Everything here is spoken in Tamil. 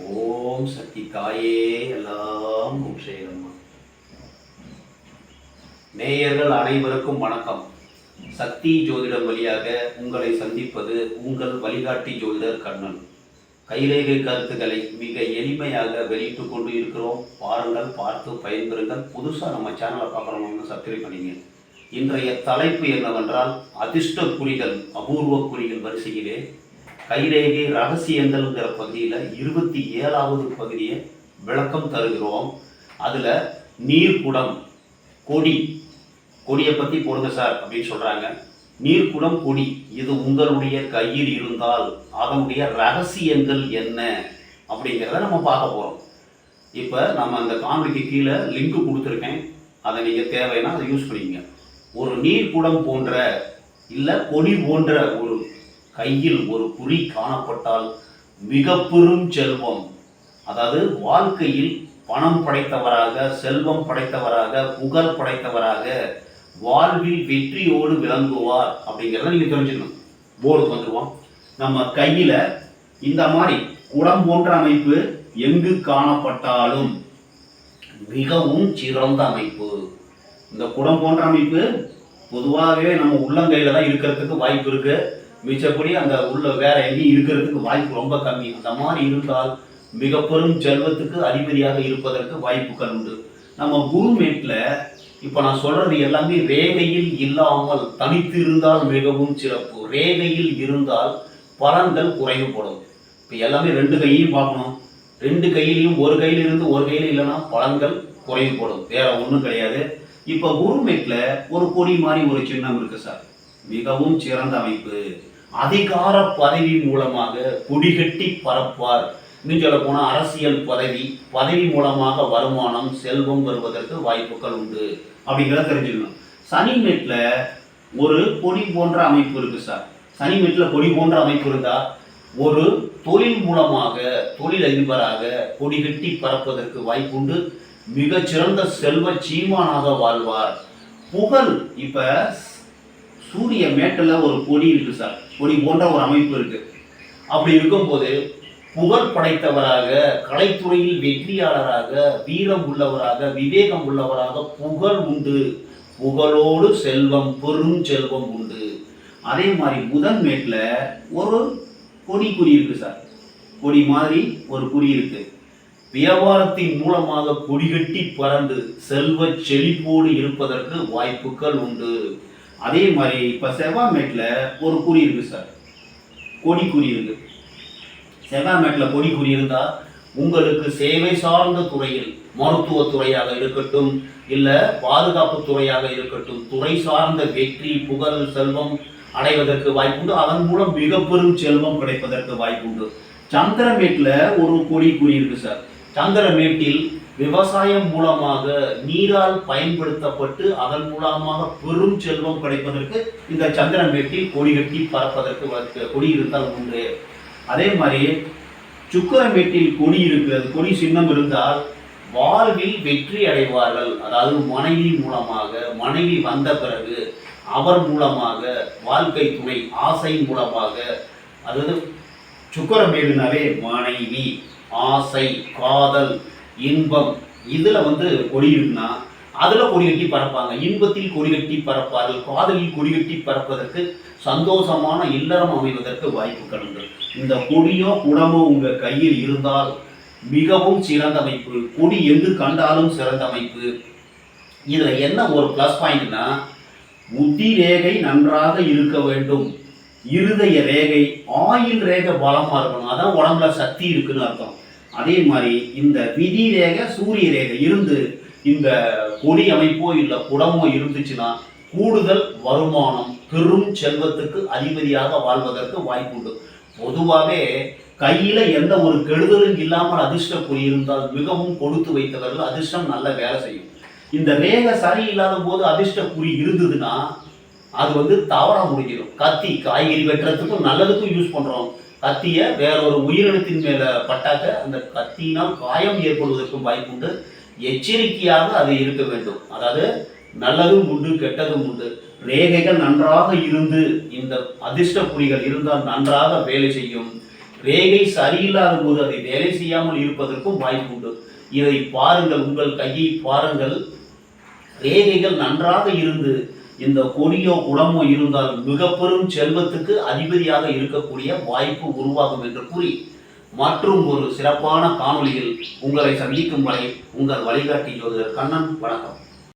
ஓம் சக்தி தாயே எல்லாம் உஷேரம்மா நேயர்கள் அனைவருக்கும் வணக்கம். சக்தி ஜோதிடம் வழியாக உங்களை சந்திப்பது உங்கள் வழிகாட்டி ஜோதிடர் கண்ணன். கைரேகை கருத்துக்களை மிக எளிமையாக வெளியிட்டு கொண்டு இருக்கிறோம். பாருங்கள் பார்த்து பயன்பெறுங்கள். புதுசாக நம்ம சேனலை பார்க்குறோம்னு சப்ஸ்கிரைப் பண்ணிங்க. இன்றைய தலைப்பு என்னவென்றால் அதிர்ஷ்ட குறிகள் அபூர்வ குறிகள் வரிசையிலே கைரேகை ரகசியங்கள்ங்கிற பகுதியில் இருபத்தி ஏழாவது பகுதியை விளக்கம் தருகிறோம். அதில் நீர்க்குடம் கொடி கொடியை பற்றி போடுங்க சார் அப்படின்னு சொல்கிறாங்க நீர்க்குடம் கொடி இது உங்களுடைய கையில் இருந்தால் அதனுடைய ரகசியங்கள் என்ன அப்படிங்கிறத நம்ம பார்க்க போகிறோம் இப்போ நம்ம அந்த காணொலிக்கு கீழே லிங்க் கொடுத்துருக்கேன். அதை நீங்கள் தேவைன்னா அதை யூஸ் பண்ணிக்கங்க. ஒரு நீர்க்குடம் போன்ற இல்லை கொடி போன்ற ஒரு கையில் ஒரு குறி காணப்பட்டால் மிக பெரும் செல்வம். அதாவது வாழ்க்கையில் பணம் படைத்தவராக செல்வம் படைத்தவராக புகழ் படைத்தவராக வாழ்வில் வெற்றியோடு விளங்குவார் அப்படிங்கிறத நீங்கள் தெரிஞ்சுக்கணும். போர்டுக்கு வந்துடுவோம் நம்ம கையில் இந்த மாதிரி குடம் போன்ற அமைப்பு எங்கு காணப்பட்டாலும் மிகவும் சிறந்த அமைப்பு. இந்த குடம் போன்ற அமைப்பு பொதுவாகவே நம்ம உள்ளங்கையில் தான் இருக்கிறதுக்கு வாய்ப்பு இருக்குது மிச்சப்படி அந்த உள்ள வேற எங்கேயும் இருக்கிறதுக்கு வாய்ப்பு ரொம்ப கம்மி. அந்த மாதிரி இருந்தால் மிக பெரும் செல்வத்துக்கு அதிபதியாக இருப்பதற்கு வாய்ப்புகள் உண்டு. நம்ம குருமேட்ல இப்போ நான் சொல்றது எல்லாமே ரேகையில் இல்லாமல் தனித்து இருந்தால் மிகவும் சிறப்பு. ரேகையில் இருந்தால் பலன்கள் குறைவுபடும் இப்போ எல்லாமே ரெண்டு கையையும் பார்க்கணும். ரெண்டு கையிலையும் ஒரு கையில் இருந்து ஒரு கையில் இல்லைன்னா பலன்கள் குறைவுபடும் வேற ஒன்றும் கிடையாது. இப்போ குருமேட்ல ஒரு கொடி மாதிரி ஒரு சின்னம் இருக்கு சார். மிகவும் சிறந்த அமைப்பு. அதிகார பதவி மூலமாக கொடிகட்டி பரப்பார் இன்னும் சொல்ல போனால் அரசியல் பதவி பதவி மூலமாக வருமானம் செல்வம் வருவதற்கு வாய்ப்புகள் உண்டு அப்படிங்கிறத தெரிஞ்சுக்கணும். சனி மேட்டில் ஒரு கொடி போன்ற அமைப்பு இருக்குது சார். சனி மேட்டில் கொடி போன்ற அமைப்பு இருந்தா ஒரு தொழில் மூலமாக தொழில் அதிபராக கொடிகட்டி பறப்பதற்கு வாய்ப்புண்டு மிகச்சிறந்த செல்வ சீமானாக வாழ்வார். புகழ் இப்போ சூரிய மேட்டில் ஒரு கொடி இருக்கு சார். கொடி போன்ற ஒரு அமைப்பு இருக்கு. அப்படி இருக்கும்போது புகழ் படைத்தவராக கலைத்துறையில் வெற்றியாளராக வீரம் உள்ளவராக விவேகம் உள்ளவராக புகழ் உண்டு. புகழோடு செல்வம் பெரும் செல்வம் உண்டு. அதே மாதிரி புதன் ஒரு கொடி குறி இருக்கு சார். கொடி மாதிரி ஒரு குறி இருக்கு. வியாபாரத்தின் மூலமாக கொடிகட்டி பறந்து செல்வ செழிப்போடு இருப்பதற்கு வாய்ப்புகள் உண்டு. அதே மாதிரி இப்போ செவ்வாமேட்டில் ஒரு குறி இருக்குது சார் கொடி குறி இருக்கு. செவ்வாமேட்டில் கொடி குறி இருந்தால் உங்களுக்கு சேவை சார்ந்த துறையில் மருத்துவத்துறையாக இருக்கட்டும் இல்லை பாதுகாப்பு துறையாக இருக்கட்டும் துறை சார்ந்த வெற்றி புகழ் செல்வம் அடைவதற்கு வாய்ப்புண்டு. அதன் மூலம் மிக பெரும் செல்வம் கிடைப்பதற்கு வாய்ப்புண்டு. சந்திரமேட்டில் ஒரு கொடி குறி இருக்கு சார் சந்திரமேட்டில் விவசாயம் மூலமாக நீரால் பயன்படுத்தப்பட்டு அதன் மூலமாக பெரும் செல்வம் கிடைப்பதற்கு இந்த சந்திரமேட்டில் கொடி கட்டி பறப்பதற்கு வ- கொடி இருந்தால் உண்டு அதே மாதிரி சுக்கரமேட்டில் கொடி இருக்கிறது கொடி சின்னம் இருந்தால் வாழ்வில் வெற்றி அடைவார்கள். அதாவது மனைவி மூலமாக மனைவி வந்த பிறகு அவர் மூலமாக வாழ்க்கை துணை ஆசை மூலமாக அதாவது சுக்கரமேடுனாவே மனைவி ஆசை காதல் இன்பம். இதில் வந்து கொடி இருக்குன்னா அதுல கொடி கட்டி பறப்பாங்க. இன்பத்தில் கொடி கட்டி பறப்பார்கள் காதலில் கொடி கட்டி பறப்பதற்கு சந்தோஷமான இல்லறம் அமைவதற்கு வாய்ப்புகள் உண்டு. இந்த கொடியோ குடமோ உங்கள் கையில் இருந்தால் மிகவும் சிறந்த அமைப்பு. கொடி எங்கு கண்டாலும் சிறந்த அமைப்பு. இதில் என்ன ஒரு ப்ளஸ் பாயிண்ட்னா புத்தி ரேகை நன்றாக இருக்க வேண்டும். இருதய ரேகை ஆயில் ரேகை பலமாக இருக்கணும். அதான் உடம்புல சக்தி இருக்குன்னு அர்த்தம். அதே மாதிரி இந்த விதி ரேகை சூரிய ரேகை இருந்து இந்த கொடி அமைப்போ இல்லை குடமோ இருந்துச்சுன்னா கூடுதல் வருமானம் பெரும் செல்வத்துக்கு அதிபதியாக வாழ்வதற்கு வாய்ப்புண்டு பொதுவாகவே கையில் எந்த ஒரு கெடுதலும் இல்லாமல் அதிர்ஷ்ட குறி இருந்தால் மிகவும் கொடுத்து வைத்தவர்கள் அதிர்ஷ்டம் நல்ல வேலை செய்யும். இந்த ரேகை சரியில்லாத போது அதிர்ஷ்ட குறி இருந்ததுன்னா அது வந்து தவறாக முடிஞ்சிடும். கத்தி காய்கறி வெட்டுறதுக்கும் நல்லதுக்கும் யூஸ் பண்ணுறோம் கத்திய வேற ஒரு உயிரினத்தின் மேல பட்டாக்க அந்த கத்தினால் காயம் ஏற்படுவதற்கும் வாய்ப்புண்டு. எச்சரிக்கையாக அது இருக்க வேண்டும். அதாவது நல்லதும் உண்டு கெட்டதும் உண்டு. ரேகைகள் நன்றாக இருந்து இந்த அதிர்ஷ்ட புலிகள் இருந்தால் நன்றாக வேலை செய்யும். ரேகை சரியில்லாத போது அதை வேலை செய்யாமல் இருப்பதற்கும் வாய்ப்பு உண்டு இதை பாருங்கள் உங்கள் கையை பாருங்கள். ரேகைகள் நன்றாக இருந்து இந்த கொடியோ குடமோ இருந்தால் மிக பெரும் செல்வத்துக்கு அதிபதியாக இருக்கக்கூடிய வாய்ப்பு உருவாகும் என்று கூறி மற்றும் ஒரு சிறப்பான காணொளியில் உங்களை சந்திக்கும் வரை உங்கள் வழிகாட்டி ஜோதிடர் கண்ணன் வணக்கம்.